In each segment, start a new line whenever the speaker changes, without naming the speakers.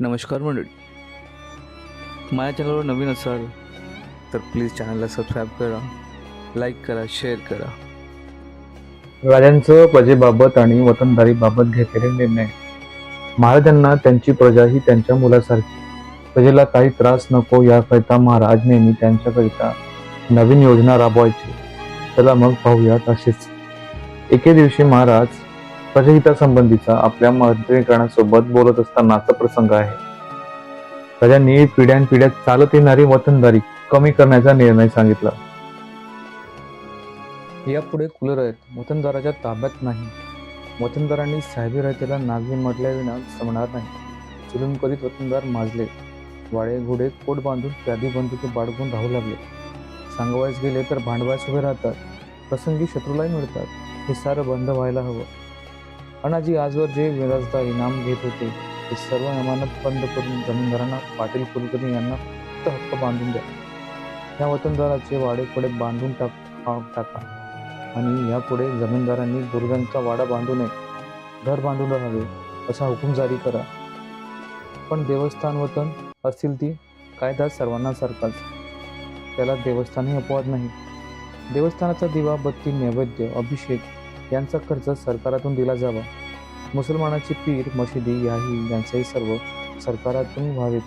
नमस्कार मंडळी. माझ्या चॅनलवर नवीन असाल तर प्लीज चॅनलला सबस्क्राईब करा लाईक करा शेअर करा.
राजांचं प्रजेबाबत आणि वतनदारीबाबत घेतलेले निर्णय. महाराजांना त्यांची प्रजा ही त्यांच्या मुलासारखी. प्रजेला काही त्रास नको याकरिता महाराज नेहमी त्यांच्याकरिता नवीन योजना राबवायची. चला मग पाहूयात असेच एके दिवशी महाराज प्रजहितासंबंधीचा आपल्या मंत्रीकरणासोबत बोलत असतानाचा प्रसंग आहे. राजांनी पिढ्यानपिढ्या चालत येणारी वतनदारी कमी करण्याचा निर्णय सांगितला. यापुढे कुलर आहेत वतनदाराच्या ताब्यात नाही. वतनदारांनी साहेबी रयतेला नागरी म्हटल्याविना समणार नाही. चुलून करीत वतनदार माजले. वाळे घोडे कोट बांधून प्यादी बंदुके बाळगून राहू लागले. सांगवायस गेले तर भांडवायस उभे राहतात. प्रसंगी शत्रूलाही मिळतात. हे सारं बंद व्हायला हवं. अण्णाजी आजवर जे विराजदा इनाम घेत होते ते सर्व अमानत बंद करून जमीनदारांना पाटील कुलकर्णी यांना फक्त हक्क बांधून द्या. या वतनदाराचे वाडेकडे बांधून टाक टाका. आणि यापुढे जमीनदारांनी गुरुजांचा वाडा बांधू नये. घर बांधून राहावे असा हुकूम जारी करा. पण देवस्थान वतन असतील ती कायदा सर्वांना सारखाच. त्याला देवस्थानही अपवाद नाही. देवस्थानाचा दिवा बत्ती नैवेद्य अभिषेक यांचा खर्च सरकारातून दिला जावा. मुसलमानाची पीर मशिदी याही यांचेही सर्व सरकारातून व्हावेत.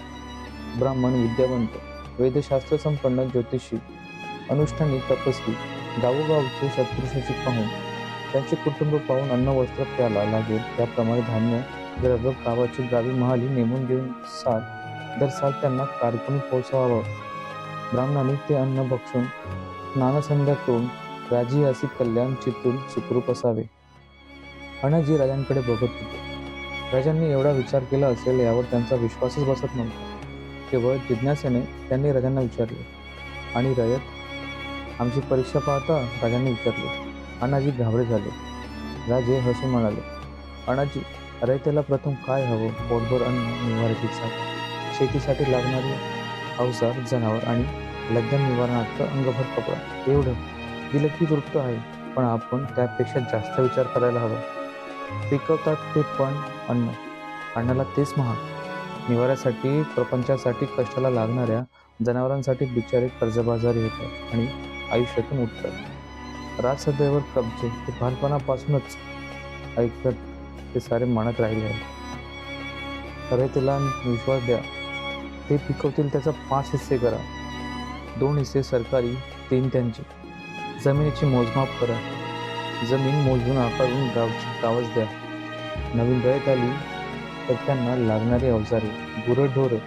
ब्राह्मण विद्यावंत वेदशास्त्र संपन्न ज्योतिषी अनुष्ठानी तपस्वी गावोगावचे सत्पुरुषाची पाहून त्यांचे कुटुंब पाहून अन्न वस्त्र प्याला लागेल. त्याप्रमाणे धान्य द्रव्य गावाची गावी महाली नेमून देऊन साल दर साल त्यांना कार्यक्रम पोहोचवावं. ब्राह्मणांनी ते अन्न बक्षून स्नानसंध्या राजी असे कल्याण चितून सुखरूप असावे. अनाजी राजांकडे बघत होते. राजांनी एवढा विचार केला असेल यावर त्यांचा विश्वासच बसत नव्हता. केवळ जिज्ञासेने त्यांनी राजांना विचारले. आणि रयत? आमची परीक्षा पाहता राजांनी विचारले. अण्णाजी घाबरे झाले. राजे हसून म्हणाले अण्णाजी रयतेला प्रथम काय हवं? पोटभर अन्न निवाराची शेतीसाठी लागणारे अवजार जनावर आणि लग्न निवारणार्थ अंगभर कपडा एवढं दिलं की तृप्त आहे पण आपण त्यापेक्षा जास्त विचार करायला हवा. पिकवतात ते पण अन्न. अन्नाला तेच महाग. निवाऱ्यासाठी प्रपंचासाठी कष्टाला लागणाऱ्या जनावरांसाठी बिचारे कर्जबाजारी होतात आणि आयुष्यातून उठतात. राजसदैवर कब्जे हे बालपणापासूनच ऐकत ते सारे मनात राहिले आहे अरे तिला विश्वास द्या. ते पिकवतील त्याचा पाच हिस्से करा. दोन हिस्से सरकारी तीन त्यांचे. जमिनीची मोजमाप करा. जमीन मोजून आकारून गावची गावच द्या. नवीन रयत आली तर त्यांना लागणारी अवजारे गुरंढोरं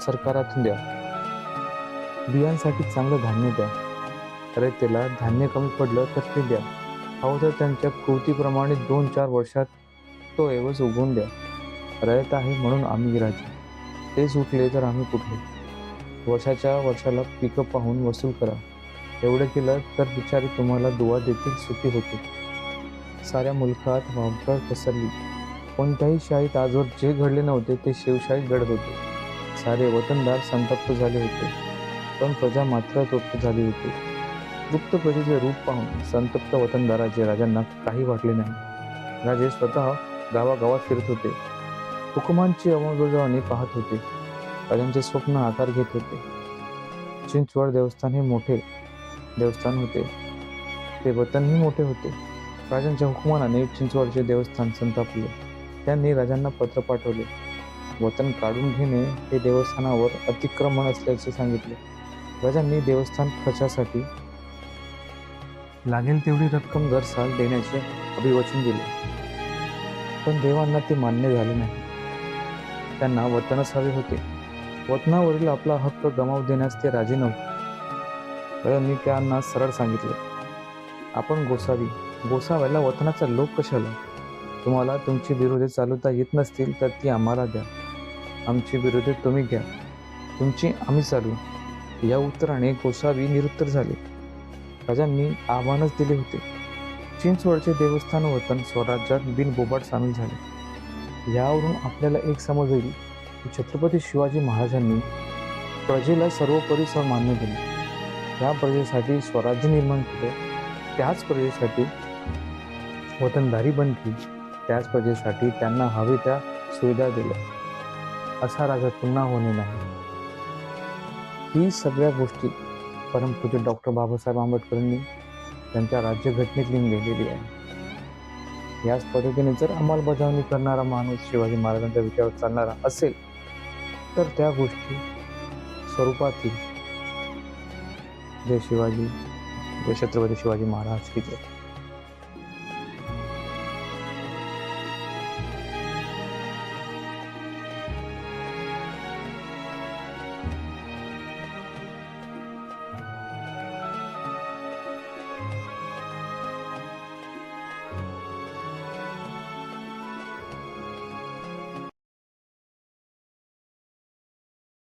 सरकारातून द्या. बियांसाठी चांगलं धान्य द्या. रयतेला धान्य कमी पडलं तर ते द्या. हवं तर त्यांच्या कृतीप्रमाणे दोन चार वर्षात तो ऐवज उगवून द्या. रयत आहे म्हणून आम्ही राजे. तेच उठले तर आम्ही कुठले वर्षाच्या वर्षाला पिकं पाहून वसूल करा. एवढं केलं तर बिचारे तुम्हाला दुवा देतील सुखी होते साऱ्या मुलखात वावटळ पसरली. कोणत्याही शाळेत आजवर जे घडले नव्हते ते शिवशाहीत घडत होते. सारे वतनदार संतप्त झाले होते. पण प्रजा मात्र तृप्त झाली होती. गुप्त प्रजेचे रूप पाहून संतप्त वतनदाराचे राजांना काही वाटले नाही. राजे स्वतः गावागावात फिरत होते. हुकुमांची अंमलबजावणी पाहत होते. राजांचे स्वप्न आकार घेत होते. चिंचवड देवस्थान हे मोठे देवस्थान होते. ते वतनही मोठे होते. राजांच्या हुकुमानाने चिंचवडचे देवस्थान संतापले. त्यांनी राजांना पत्र पाठवले. वतन काढून घेणे हे देवस्थानावर अतिक्रमण असल्याचे सांगितले. राजांनी देवस्थान खर्चासाठी लागेल तेवढी रक्कम दर साल देण्याचे अभिवचन दिले. पण देवांना ते मान्य झाले नाही. त्यांना वतनच हवे होते. वतनावरील आपला हक्क गमाव देण्यास ते राजी नव्हते. मी त्यांना सरळ सांगितले आपण गोसावी गोसाव्याला वतनाचा लोक कशाला तुम्हाला तुमची विरोधे चालवता येत नसतील तर ती आम्हाला द्या. आमची विरोधे तुम्ही घ्या. तुमची आम्ही चालू या उत्तराने गोसावी निरुत्तर झाले. राजांनी आव्हानच दिले होते. चिंचवडचे देवस्थान वतन स्वराज्यात बिनबोबाट सामील झाले. यावरून आपल्याला एक समज येईल की छत्रपती शिवाजी महाराजांनी प्रजेला सर्वोपरी सन्मान्य दिले. त्या प्रजेसाठी स्वराज्य निर्माण केले. त्याच प्रजेसाठी वतनदारी बनली. त्याच प्रजेसाठी त्यांना हवे त्या सुविधा दिल्या. असा राजा पुन्हा होणे नाही. ही सगळ्या गोष्टी परमपूज्य डॉक्टर बाबासाहेब आंबेडकरांनी त्यांच्या राज्यघटनेत लिहून गेलेली आहे याच पद्धतीने जर अंमलबजावणी करणारा माणूस शिवाजी महाराजांच्या विचारावर चालणारा असेल तर त्या गोष्टी स्वरूपातील जय शिवाजी जय छत्रपती शिवाजी महाराज की जय.